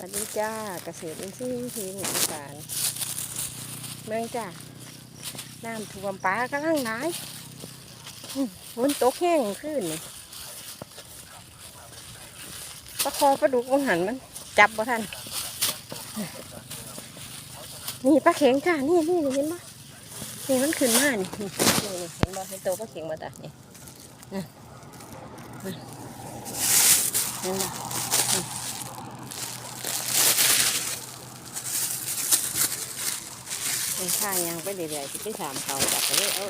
สวัสดีจ้าเกษตรอินทรีย์ทีมอีสานเมืองจ้าน้ำท่วมปลากำลังหลายฝนตกแห้งขึ้นปลาคอปลาดุกมังหันมัน จับบ่ทันนี่ปลาเข็งจ้านี่นี่เห็นปะนี่มันขึ้นมานี่นี่นี่เห็นบ่เห็นโตปลาเข็งมาตานี่นะนะเห็นบ่ มันข้ายางไปเรื่อยๆที่ไปถามเขาจับไปเลยเอา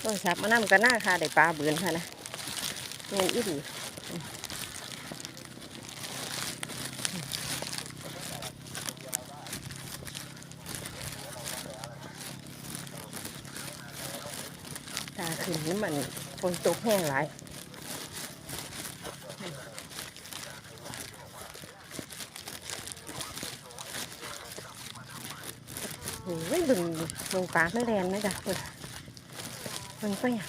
โทรศัพท์มานั่งกันหน้าค่ะได้ปลาเบือนค่ะนะเงินอีดีตาขึ้นนี่มันฝนตกแห้งหลาย โอ้ยบึงบึงปลาไม่แรงนะจ๊ะเพิ่นบึงไปอะ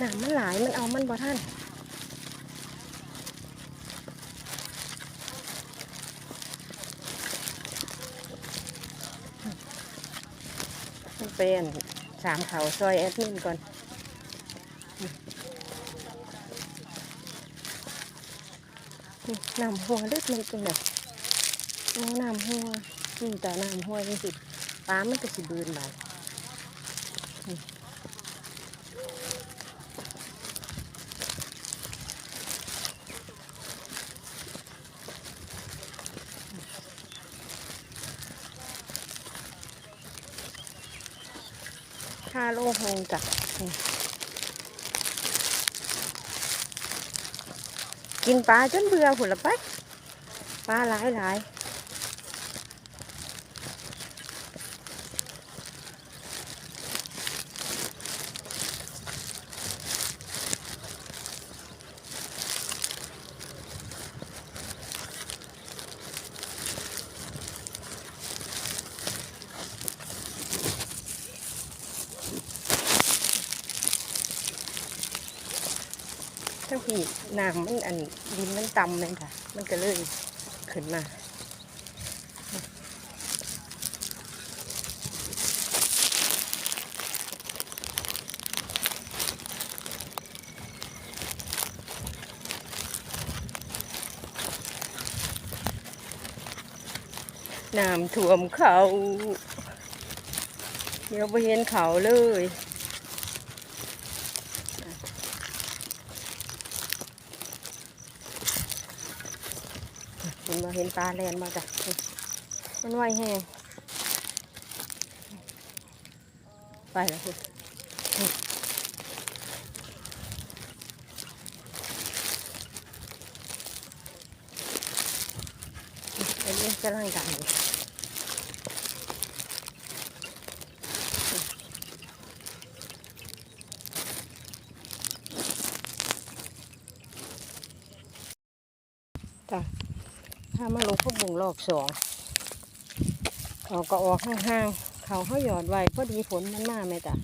น้ำมันหลายมันเอามันบ่ท่านเป็นสามเขาซอยแอดมินก่อนน้ำหัวเล็กมันเป็นแบบโอ้น้ำหัวนี่แต่น้ำหัวนี่สิ ปลามันก็สิบืนบาดนี่ค่าโลหงจ้ะกินปลาจนเบื่อหุ่นละไป ปลาหลายหลาย ที่น้ำมันอันดินมันต่ำเลยค่ะ มันก็เลยขึ้นมาน้ำท่วมเขา เดี๋ยวไปเห็นเขาเลย เห็นมาเห็นปลาแลนมาจ้ะมันไหวแห้งไปแล้วคุณอันนี้กำลังดังอยู่จ้ะ ถ้ามาลงพวกบุงรอบสองเขาก็ออกห่างๆเขาเขาหยอดไว้พอดีฝนมันมาไหมจ้ะ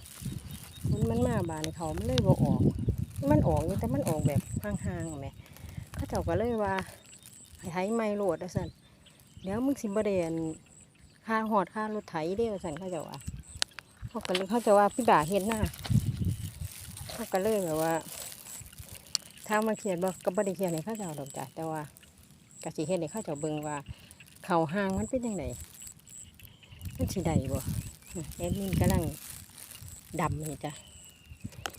ฝนมันมาบานเขามันเลยบ่ออก มันออกอยู่แต่มันออกแบบห่างๆไหมเขาเจ้าก็เลยว่าให้ไถไม่โหลดอะสันเดี๋ยวมึงสิบเดนค่าหอดค่ารถไถเดียวสันเขาเจ้าว่าเขาก็เลยเขาจะว่าพี่บ่าเห็นหน้าเขาก็เลยแบบว่าถ้ามาเขียนบอกก็บ่ได้เขียนให้เขาเจ้าดอกจ้ะแต่ว่า กะสิเฮ็ดให้เขาเจ้าเบิ่งว่าเขาห่างมันเป็นยังไงมันสิได้บ่แอดมินกำลังดำนี่จ้ะ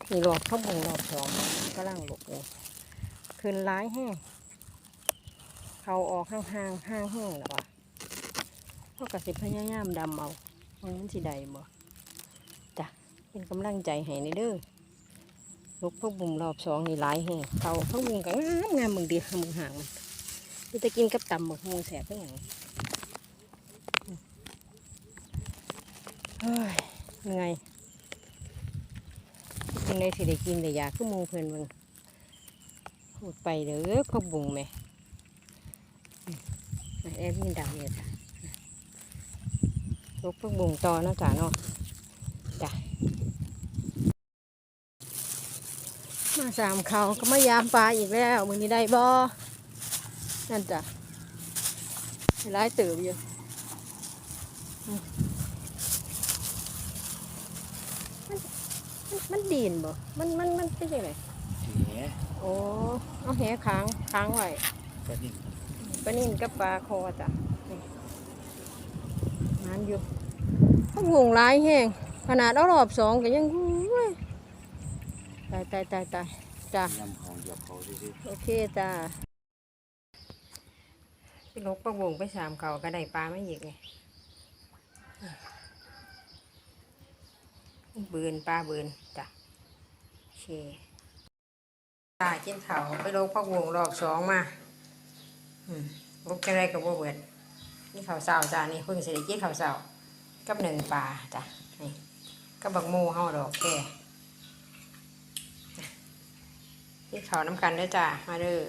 นี่รอบเขาวบงรอบสองกำลังหลบเลยคืนร้ายแห้งเขาออกห่างห่างห่างแห้งแล้วว่ะเขากะสิพยายามดำเอามันสิได้บ่จ้ะเป็นกำลังใจให้ในเด้อลูกพวกบุ่มรอบสองนี่ร้ายแห้งเขาเขาบุ่มก็งามงามมึงดีมึงห่างมัน นี่จะกินกับตำหมกมูแสบเพื่อย่างเฮ้ยยังไงยังไงสิได้กินได้อยากคือหมูเพื่อนมึงพูดไปเด้อขาบุงไหมแอบมีดำเนี่ยจ้ะลูกพวกบุงต่อนะจ้ะเนาะจ้ะมาสามเขาก็มายามปลาอีกแล้วมือนี้ได้บ่ นั่นจ้ะหลายเติบอยู่อืมมันมันมันดีนบ่ มันมันมันเป็นยังไงแหมโอ้เอาแหค้างค้างไว้ก็นิ่งปลานิ่นกับปลาคอจ้ะนี่มันอยู่พวกวงหลายแห้งขนาดเอารอบสองก็ยังอู้ยตายตายตายตายจ้ะยำของเหยียบเขาซื่อโอเคจ้า ไปลกปลาวงไปสามเขาก็ได้ปลาไม่หยิกไงเบืนปลาเบืนจ้ะโอเคตากินเขาไปลกปลาวงรอบสองมาอืมลกจะได้กับบ่เบิดนี่เขาเสาจ้านี่เพิ่งเสร็จกินข้าเสากับหนึ่งปลาจ้ะนี่กับบักโมเฮาดอกแก่พี่เขาน้ำกันด้วยจ้ามาเด้อ